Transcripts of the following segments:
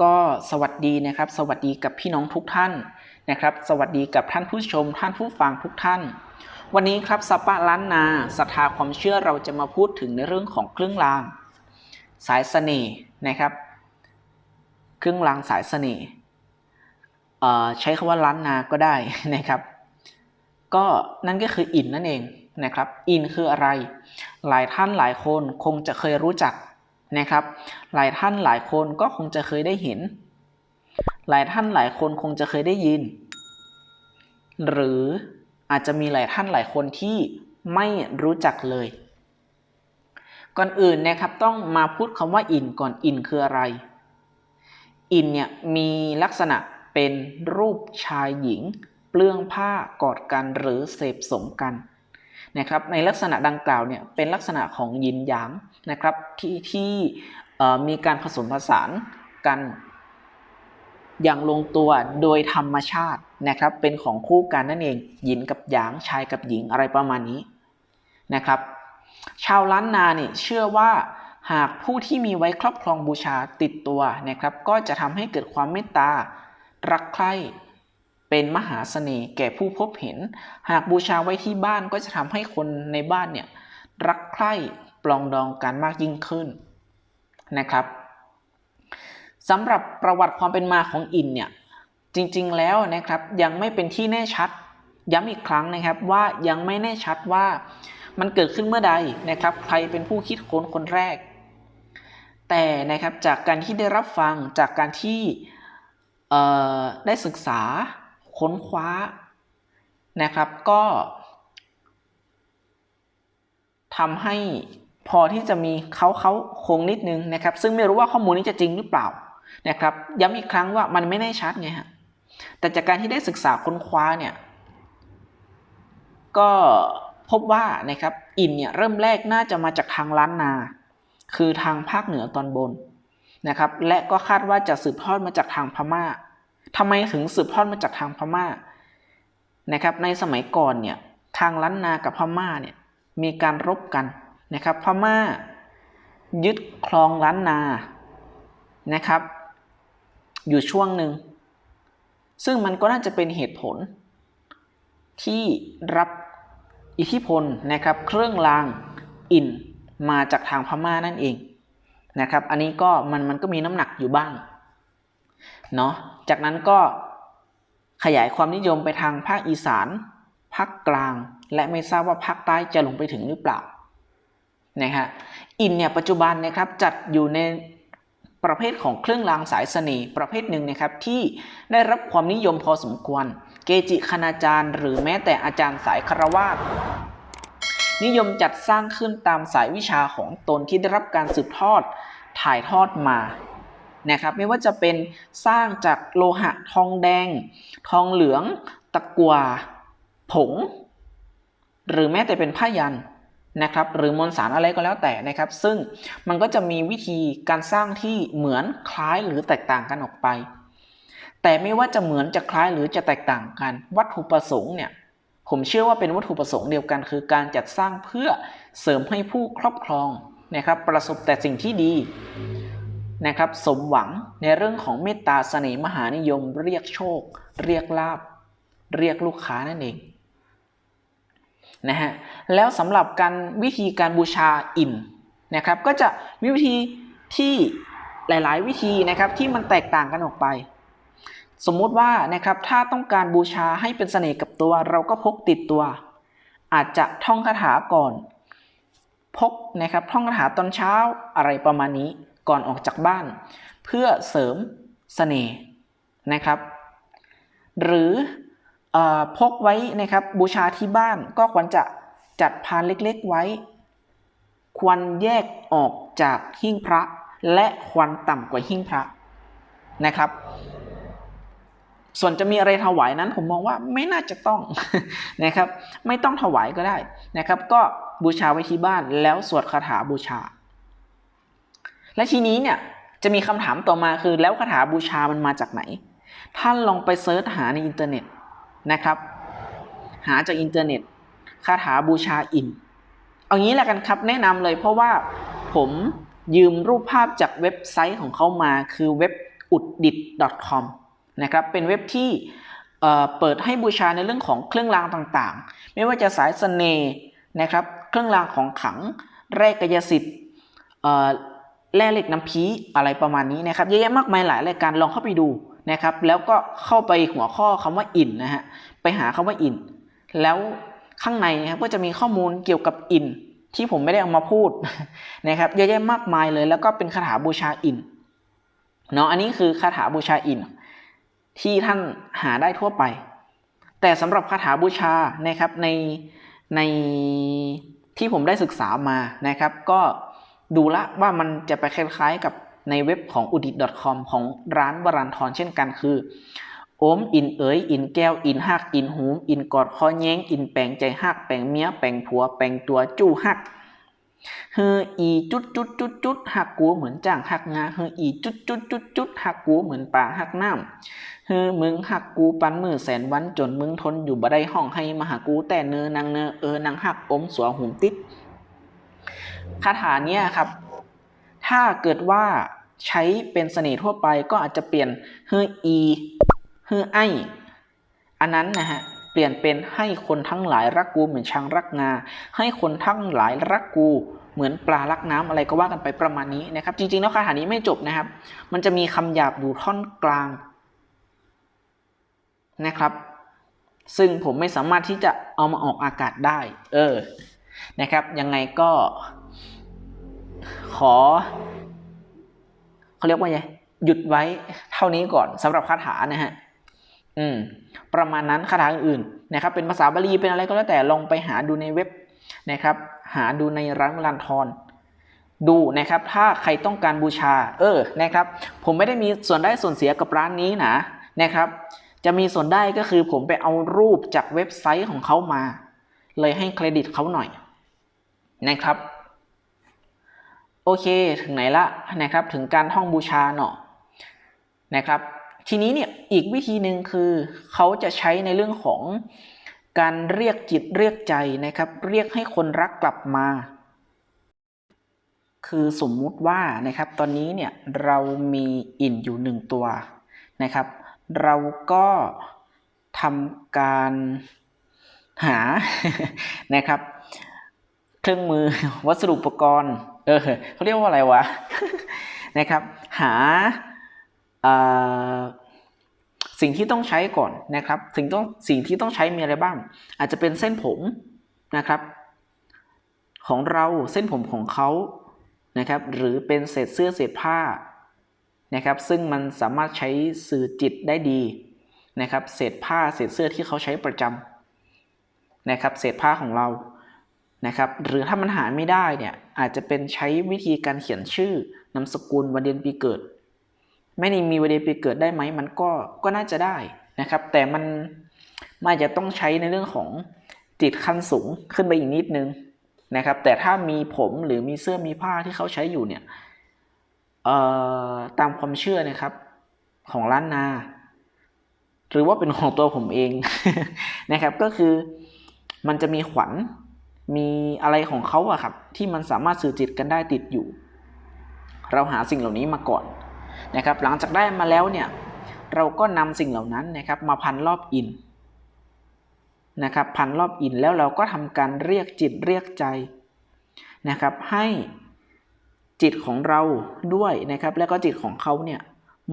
ก็สวัสดีนะครับ สวัสดีกับพี่น้องทุกท่านนะครับ สวัสดีกับท่านผู้ชม ท่านผู้ฟังทุกท่าน วันนี้ครับสัปปะล้านนาศรัทธาความเชื่อเราจะมาพูดถึงในเรื่องของเครื่องราง สายเสน่ห์นะครับ เครื่องรางสายเสน่ห์ใช้คำว่าล้านนาก็ได้นะครับ ก็นั่นก็คืออินนั่นเองนะครับ อินคืออะไร หลายท่านหลายคนคงจะเคยรู้จัก นะครับ หลายท่านหลายคนก็คงจะเคยได้เห็น หลายท่านหลายคนคงจะเคยได้ยิน หรืออาจจะมีหลายท่านหลายคนที่ไม่รู้จักเลย ก่อนอื่นนะครับต้องมาพูดคำว่าอินก่อนอินคืออะไร อินเนี่ยมีลักษณะเป็นรูปชายหญิง เปลื้องผ้ากอดกันหรือเสพสมกัน นะครับในลักษณะดังกล่าวเนี่ยเป็นลักษณะของยินหยางนะครับที่ที่มีการผสมผสานกันอย่างลงตัวโดยธรรมชาตินะครับเป็นของคู่กันนั่นเองหยินกับหยางชายกับหญิงอะไรประมาณนี้นะครับ ชาวล้านนาเนี่ยเชื่อว่าหากผู้ที่มีไว้ครอบครองบูชาติดตัวนะครับ ก็จะทำให้เกิดความเมตตารักใคร่ เป็นมหาเสน่ห์แก่ผู้พบเห็น หากบูชาไว้ที่บ้านก็จะทำให้คนในบ้านเนี่ยรักใคร่ปลองดองกันมากยิ่งขึ้นนะครับสำหรับประวัติความเป็นมาของอินเนี่ยจริงๆแล้วนะครับยังไม่เป็นที่แน่ชัดย้ำอีกครั้งนะครับว่ายังไม่แน่ชัดว่ามันเกิดขึ้นเมื่อใดนะครับใครเป็นผู้คิดค้นคนแรก แต่นะครับจากการที่ได้รับฟังจากการที่ได้ศึกษา ค้นคว้านะครับ ก็ทำให้พอที่จะมีเขาเขาคงนิดนึงนะครับ ซึ่งไม่รู้ว่าข้อมูลนี้จะจริงหรือเปล่านะครับย้ำอีกครั้งว่ามันไม่แน่ชัดไงฮะแต่จากการที่ได้ศึกษาค้นคว้าเนี่ยก็พบว่านะครับอินเนี่ยเริ่มแรกน่าจะมาจากทางล้านนา คือทางภาคเหนือตอนบนนะครับและก็คาดว่าจะสืบทอดมาจากทางพม่า ทำไมถึงสืบทอดมาจากทางพม่านะครับในสมัยก่อนเนี่ยทางล้านนากับพม่าเนี่ยมีการรบกันนะครับพม่ายึดครองล้านนานะครับ อยู่ช่วงหนึ่ง ซึ่งมันก็น่าจะเป็นเหตุผล ที่รับอิทธิพลนะครับเครื่องรางอินมาจากทางพม่านั่นเองนะครับ อันนี้ก็มันมันก็มีน้ำหนักอยู่บ้าง เนาะจากนั้นก็ขยายความนิยมไปทางภาคอีสานภาคกลาง และไม่ทราบว่าภาคใต้จะลงไปถึงหรือเปล่านะฮะอินเนี่ยปัจจุบันนะครับจัดอยู่ในประเภทของเครื่องรางสายเสน่ห์ประเภทหนึ่งนะครับที่ได้รับความนิยมพอสมควร เกจิคณาจารย์ หรือแม้แต่อาจารย์สายคารวาสนิยมจัดสร้างขึ้นตามสายวิชาของตนที่ได้รับการสืบทอดถ่ายทอดมา นะครับไม่ว่าจะเป็นสร้างจากโลหะทองแดง ทองเหลือง ตะกัวผง หรือแม้แต่เป็นผ้ายันนะครับหรือมวลสารอะไรก็แล้วแต่นะครับ ซึ่งมันก็จะมีวิธีการสร้างที่เหมือนคล้ายหรือแตกต่างกันออกไป แต่ไม่ว่าจะเหมือนจะคล้ายหรือจะแตกต่างกัน วัตถุประสงค์เนี่ยผมเชื่อว่าเป็นวัตถุประสงค์เดียวกัน คือการจัดสร้างเพื่อเสริมให้ผู้ครอบครองนะครับประสบแต่สิ่งที่ดี นะครับสมหวังในเรื่องของเมตตาเสน่ห์มหานิยม เรียกโชค เรียกลาบ เรียกลูกค้านั่นเองนะฮะแล้วสำหรับการวิธีการบูชาอิ่มนะครับก็จะมีวิธีที่หลาย ๆ วิธีนะครับที่มันแตกต่างกันออกไป สมมุติว่านะครับถ้าต้องการบูชาให้เป็นเสน่ห์กับตัวเราก็พกติดตัว อาจจะท่องคาถาก่อน พกนะครับท่องคาถาตอนเช้าอะไรประมาณนี้ ก่อนออกจากบ้าน เพื่อเสริมสเสน่ห์นะครับ หรืออพกไว้นะครับบูชาที่บ้านก็ควรจะจัดพานเล็กๆไว้ ควรแยกออกจากหิ้งพระ และควรต่ำกว่าหิ้งพระนะครับ ส่วนจะมีอะไรถวายนั้นผมมองว่าไม่น่าจะต้องนะครับ ไม่ต้องถวายก็ได้นะครับ ก็บูชาไว้ที่บ้านแล้วสวดคาถาบูชา และทีนี้เนี่ยจะมีคำถามต่อมาคือแล้วคาถาบูชามันมาจากไหน ท่านลองไปเซิร์ชหาในอินเทอร์เน็ตนะครับ หาจากอินเทอร์เน็ตคาถาบูชาอิน เอางี้แหละกันครับแนะนำเลยเพราะว่าผมยืมรูปภาพจากเว็บไซต์ของเขามาคือเว็บอุดดิด .com นะครับเป็นเว็บที่เเปิดให้บูชาในเรื่องของเครื่องรางต่างๆ ไม่ว่าจะสายเสน่ห์นะครับ เครื่องรางของขลัง แร่กายสิทธิ์ แร่เหล็กน้ำพีอะไรประมาณนี้นะครับเยอะแยะมากมายหลายรายการลองเข้าไปดูนะครับแล้วก็เข้าไปหัวข้อคำว่าอินนะฮะไปหาคำว่าอินแล้วข้างในนะครับก็จะมีข้อมูลเกี่ยวกับอินที่ผมไม่ได้เอามาพูดนะครับเยอะแยะมากมายเลย แล้วก็เป็นคาถาบูชาอินเนาะอันนี้คือคาถาบูชาอิน ที่ท่านหาได้ทั่วไป แต่สำหรับคาถาบูชานะครับในในที่ผมได้ศึกษามานะครับ ก็ ดูละว่ามันจะไปคล้ายๆกับในเว็บของ udit com ของร้านวรันทรเช่นกันคือโอมอินเอ๋ยอินแก้วอินหักอินหูมอินกอดคอแย้งอินแปลงใจหักแปลงเมียแปลงผัวแปลงตัวจู้หักเฮออีจุดจุดจุดจุดหักกูเหมือนจ้างหักงาเฮออีจุดจุดจุดจุดหักกูเหมือนป่าหักน้ำเฮอมึงหักกูปันมือแสนวันจนมึงทนอยู่บ่ได้ห้องให้มาหากูแต่เนอนางเนอเออนางหักอมสัวหุมติด คาถาเนี้ยครับ ถ้าเกิดว่าใช้เป็นเสน่ห์ทั่วไปก็อาจจะเปลี่ยนเฮืออีเฮือไอ อันนั้นนะฮะเปลี่ยนเป็นให้คนทั้งหลายรักกูเหมือนช้างรักงา ให้คนทั้งหลายรักกูเหมือนปลารักน้ำอะไรก็ว่ากันไปประมาณนี้นะครับ จริงๆแล้วคาถานี้ไม่จบนะครับ มันจะมีคำหยาบอยู่ท่อนกลางนะครับ ซึ่งผมไม่สามารถที่จะเอามาออกอากาศได้ เออนะครับ ยังไงก็ ขอเขาเรียกว่าไงหยุดไว้เท่านี้ก่อนสำหรับคาถานะฮะอืม ประมาณนั้นคาถาอื่นๆนะครับ เป็นภาษาบาลีเป็นอะไรก็แล้วแต่ลองไปหาดูในเว็บนะครับ หาดูในร้านลันทรดูนะครับ ถ้าใครต้องการบูชา เออนะครับ ผมไม่ได้มีส่วนได้ส่วนเสียกับร้านนี้นะนะครับ จะมีส่วนได้ก็คือผมไปเอารูปจากเว็บไซต์ของเขามา เลยให้เครดิตเขาหน่อยนะครับ โอเคถึงไหนละนะครับถึงการท่องบูชาเนาะนะครับ ทีนี้เนี่ยอีกวิธีหนึ่งคือเขาจะใช้ในเรื่องของการเรียกจิตเรียกใจนะครับ เรียกให้คนรักกลับมา คือสมมุติว่านะครับตอนนี้เนี่ยเรามีอินอยู่หนึ่งตัวนะครับ เราก็ทำการหานะครับ เครื่องมือวัสดุอุปกรณ์ เออเขาเรียกว่าอะไรวะนะครับ หาสิ่งที่ต้องใช้ก่อนนะครับสิ่งต้องสิ่งที่ต้องใช้มีอะไรบ้าง อาจจะเป็นเส้นผมนะครับ ของเราเส้นผมของเขานะครับ หรือเป็นเศษเสื้อเศษผ้านะครับ ซึ่งมันสามารถใช้สื่อจิตได้ดีนะครับ เศษผ้าเศษเสื้อที่เขาใช้ประจำนะครับ เศษผ้าของเรานะครับ หรือถ้ามันหาไม่ได้เนี่ย อาจจะเป็นใช้วิธีการเขียนชื่อนามสกุลวันเดือนปีเกิด ไม่ได้มีวันเดือนปีเกิดได้ไหมมันก็ก็น่าจะได้นะครับ แต่มันมันอาจจะต้องใช้ในเรื่องของจิตขั้นสูงขึ้นไปอีกนิดนึงนะครับ แต่ถ้ามีผมหรือมีเสื้อมีผ้าที่เขาใช้อยู่เนี่ยเอ่อตามความเชื่อนะครับของล้านนา หรือว่าเป็นของตัวผมเองนะครับ ก็คือมันจะมีขวัญ มีอะไรของเขาอะครับที่มันสามารถสื่อจิตกันได้ติดอยู่ เราหาสิ่งเหล่านี้มาก่อนนะครับ หลังจากได้มาแล้วเนี่ยเราก็นำสิ่งเหล่านั้นนะครับมาพันรอบอินนะครับพันรอบอินแล้วเราก็ทำการเรียกจิตเรียกใจนะครับให้จิตของเราด้วยนะครับแล้วก็จิตของเขาเนี่ย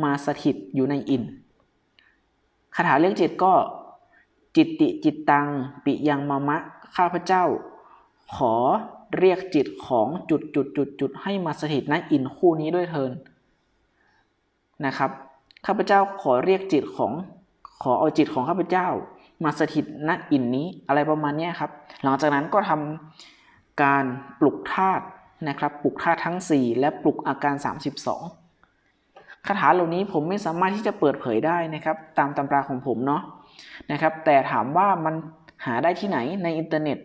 มาสถิตอยู่ในอินคาถาเรียกจิตก็จิตติจิตตัง ปิยังมามะข้าพเจ้า ขอเรียกจิตของจุดจุดจุดจุดให้มาสถิตณอินคู่นี้ด้วยเทินนะครับข้าพเจ้าขอเรียกจิตของขอเอาจิตของข้าพเจ้า มาสถิตณอินนี้อะไรประมาณนี้ครับ หลังจากนั้นก็ทำการปลุกธาตุนะครับปลุกธาตุทั้ง 4 และปลุกอาการ 32คาถาเหล่านี้ผมไม่สามารถที่จะเปิดเผยได้นะครับ ตามตำราของผมเนาะนะครับ แต่ถามว่ามันหาได้ที่ไหนในอินเทอร์เน็ต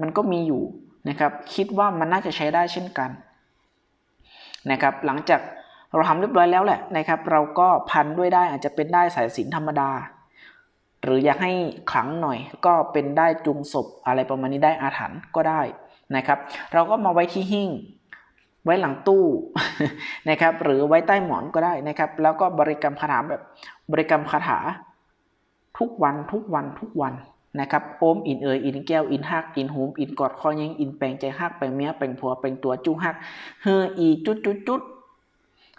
มันก็มีอยู่นะครับ คิดว่ามันน่าจะใช้ได้เช่นกันนะครับ หลังจากเราทำเรียบร้อยแล้วแหละนะครับ เราก็พันด้วยได้อาจจะเป็นได้สายสินธรรมดา หรืออยากให้ขลังหน่อย ก็เป็นได้จุงศพอะไรประมาณนี้ได้อาถรรพ์ก็ได้นะครับ เราก็มาไว้ที่หิ้งไว้หลังตู้นะครับ หรือไว้ใต้หมอนก็ได้นะครับ แล้วก็บริกรรมคาถาแบบบริกรรมคาถาทุกวันทุกวันทุกวัน นะครับโอมอินเอยอินแก้วอินฮักอินหูมอินกอดคอยังอินแปลงใจฮักแปลงเมียแปลงผัวแปลงตัวจู้ฮักเฮออีจุดจุดจุด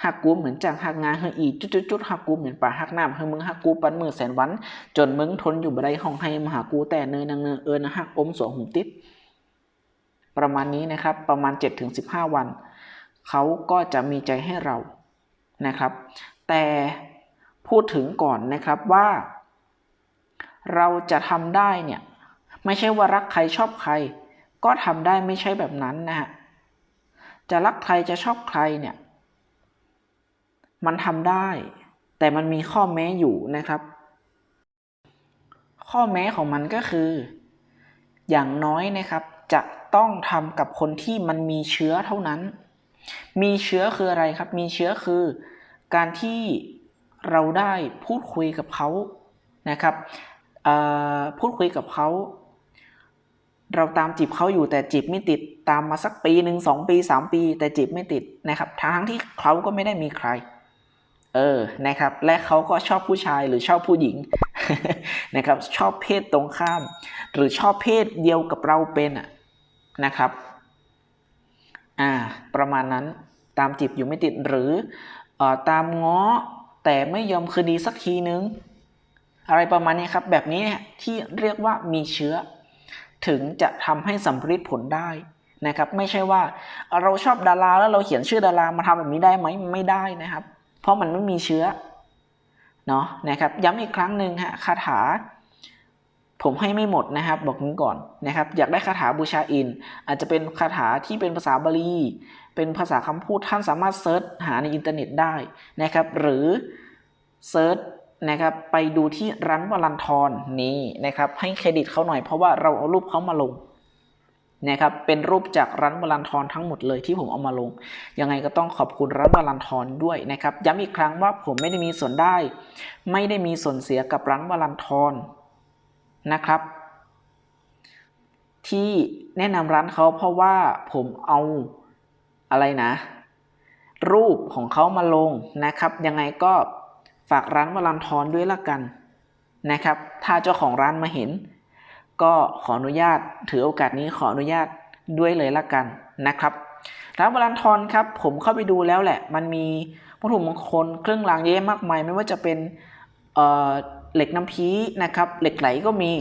ฮักกูเหมือนจังฮักงาเฮออีจุดจุดจุดฮักกูเหมือนป่าฮักน้ำเฮอมึงฮักกูปันมือแสนวัน จนมึงทนอยู่บ่ได้ห้องให้มหากูแต่เนยนางเนยเอินะฮักอมสวงหูติดประมาณนี้นะครับประมาณ 7-15 วัน เขาก็จะมีใจให้เรานะครับ แต่พูดถึงก่อนนะครับว่า เราจะทำได้เนี่ยไม่ใช่ว่ารักใครชอบใคร ก็ทำได้ไม่ใช่แบบนั้นนะฮะจะรักใครจะชอบใครเนี่ย มันทำได้ แต่มันมีข้อแม้อยู่นะครับ ข้อแม้ของมันก็คือ อย่างน้อยนะครับ จะต้องทำกับคนที่มันมีเชื้อเท่านั้น มีเชื้อคืออะไรครับ มีเชื้อคือ การที่เราได้พูดคุยกับเขานะครับ พูดคุยกับเขาเราตามจีบเขาอยู่แต่จีบไม่ติดตามมาสักปีหนึ่งสองปีสามปี แต่จีบไม่ติดนะครับทั้งที่เขาก็ไม่ได้มีใคร เออนะครับ และเขาก็ชอบผู้ชายหรือชอบผู้หญิงนะครับ ชอบเพศตรงข้าม หรือชอบเพศเดียวกับเราเป็นอะนะครับ อ่า ประมาณนั้นตามจีบอยู่ไม่ติดหรือออตามง้อแต่ไม่ยอมคืนดีสักทีนึง อะไรประมาณนี้ครับ แบบนี้ที่เรียกว่ามีเชื้อ ถึงจะทำให้สำเร็จผลได้นะครับ ไม่ใช่ว่าเราชอบดาราแล้วเราเขียนชื่อดารามาทำแบบนี้ได้ไหมไม่ได้นะครับ เพราะมันไม่มีเชื้อเนาะนะครับ ย้ำอีกครั้งหนึ่งฮะคาถา ผมให้ไม่หมดนะครับ บอกนี้ก่อนนะครับ อยากได้คาถาบูชาอิน อาจจะเป็นคาถาที่เป็นภาษาบาลีเป็นภาษาคำพูดท่านสามารถเซิร์ชหาในอินเทอร์เน็ตได้นะครับ หรือเซิร์ช นะครับไปดูที่ร้านวลันทรนี้นะครับให้เครดิตเขาหน่อยเพราะว่าเราเอารูปเขามาลงนะครับเป็นรูปจากร้านวลันทรทั้งหมดเลยที่ผมเอามาลง ยังไงก็ต้องขอบคุณร้านวลันทรด้วยนะครับย้ำอีกครั้งว่าผมไม่ได้มีส่วนได้ ไม่ได้มีส่วนเสียกับร้านวลันทรนะครับ ที่แนะนำร้านเขาเพราะว่าผมเอาอะไรนะ รูปของเขามาลงนะครับ ยังไงก็ ฝากร้านวลันทรด้วยละกันนะครับ ถ้าเจ้าของร้านมาเห็น ก็ขออนุญาตถือโอกาสนี้ขออนุญาตด้วยเลยละกันนะครับร้านวลันทรครับ ผมเข้าไปดูแล้วแหละ มันมีวัตถุมงคลเครื่องรางเยอะมากมาย ไม่ว่าจะเป็นเเหล็กน้ำพีนะครับ เหล็กไหลก็มี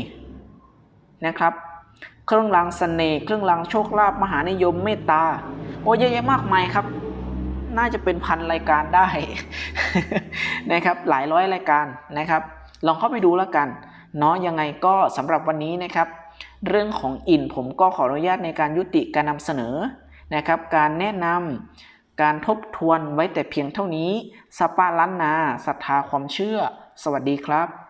นะครับ เครื่องรางเสน่ห์เครื่องรางโชคลาภมหานิยมเมตตาโอ้เยอะแยะมากมายครับ น่าจะเป็นพันรายการได้นะครับหลายร้อยรายการนะครับ ลองเข้าไปดูแล้วกันเนาะยังไงก็สำหรับวันนี้นะครับ เรื่องของอินผมก็ขออนุญาตในการยุติการนำเสนอนะครับ การแนะนำการทบทวนไว้แต่เพียงเท่านี้สปาล้านนาศรัทธาความเชื่อ สวัสดีครับ